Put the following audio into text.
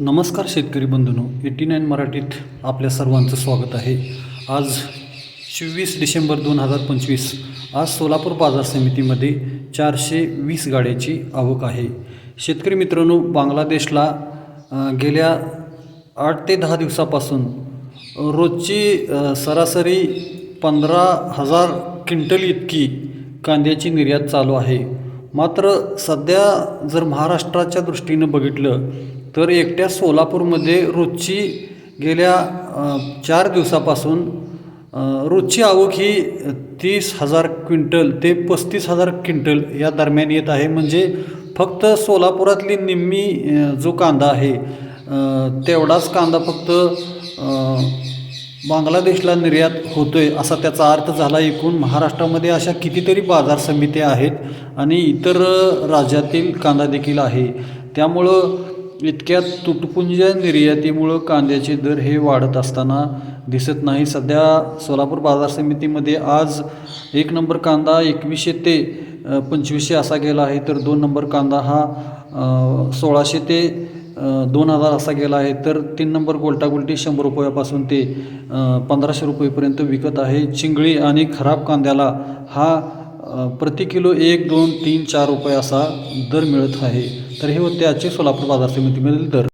नमस्कार शेतकरी बंधूनो eighty nine मराठीत आपल्या सर्वांचं स्वागत आहे. आज चोवीस डिसेंबर दोन हजार पंचवीस आज सोलापूर बाजार समितीमध्ये चारशे वीस गाड्याची आवक आहे. शेतकरी मित्रांनो बांगलादेशला गेल्या आठ ते दहा दिवसापासून रोजची सरासरी पंधरा हजार क्विंटल इतकी कांद्याची निर्यात चालू आहे. मात्र सध्या जर महाराष्ट्राच्या दृष्टीनं बघितलं तर एकट्या सोलापूरमध्ये रोजची गेल्या चार दिवसापासून रोजची आवक ही तीस हजार क्विंटल ते पस्तीस हजार क्विंटल या दरम्यान येत आहे. म्हणजे फक्त सोलापुरातली निम्मी जो कांदा आहे तेवढाच कांदा फक्त बांगलादेशला निर्यात होतोय असा त्याचा अर्थ झाला एकूण. महाराष्ट्रामध्ये अशा कितीतरी बाजार समित्या आहेत आणि इतर राज्यातील कांदा देखील आहे. त्यामुळं इतक्या तुटपुंज निर्यातीमुळं कांद्याचे दर हे वाढत असताना दिसत नाही. सध्या सोलापूर बाजार समितीमध्ये आज एक नंबर कांदा एकवीसशे ते पंचवीसशे असा गेला आहे तर दोन नंबर कांदा हा सोळाशे ते दोन हजार असा गेला आहे तर तीन नंबर गोलटागुलटी शंभर रुपयापासून ते पंधराशे रुपयेपर्यंत विकत आहे. चिंगळी आणि खराब कांद्याला हा प्रति किलो एक दोन तीन चार रुपये असा दर मिळत आहे. तर हे होते आजचे सोलापूर बाजार समितीमधील दर.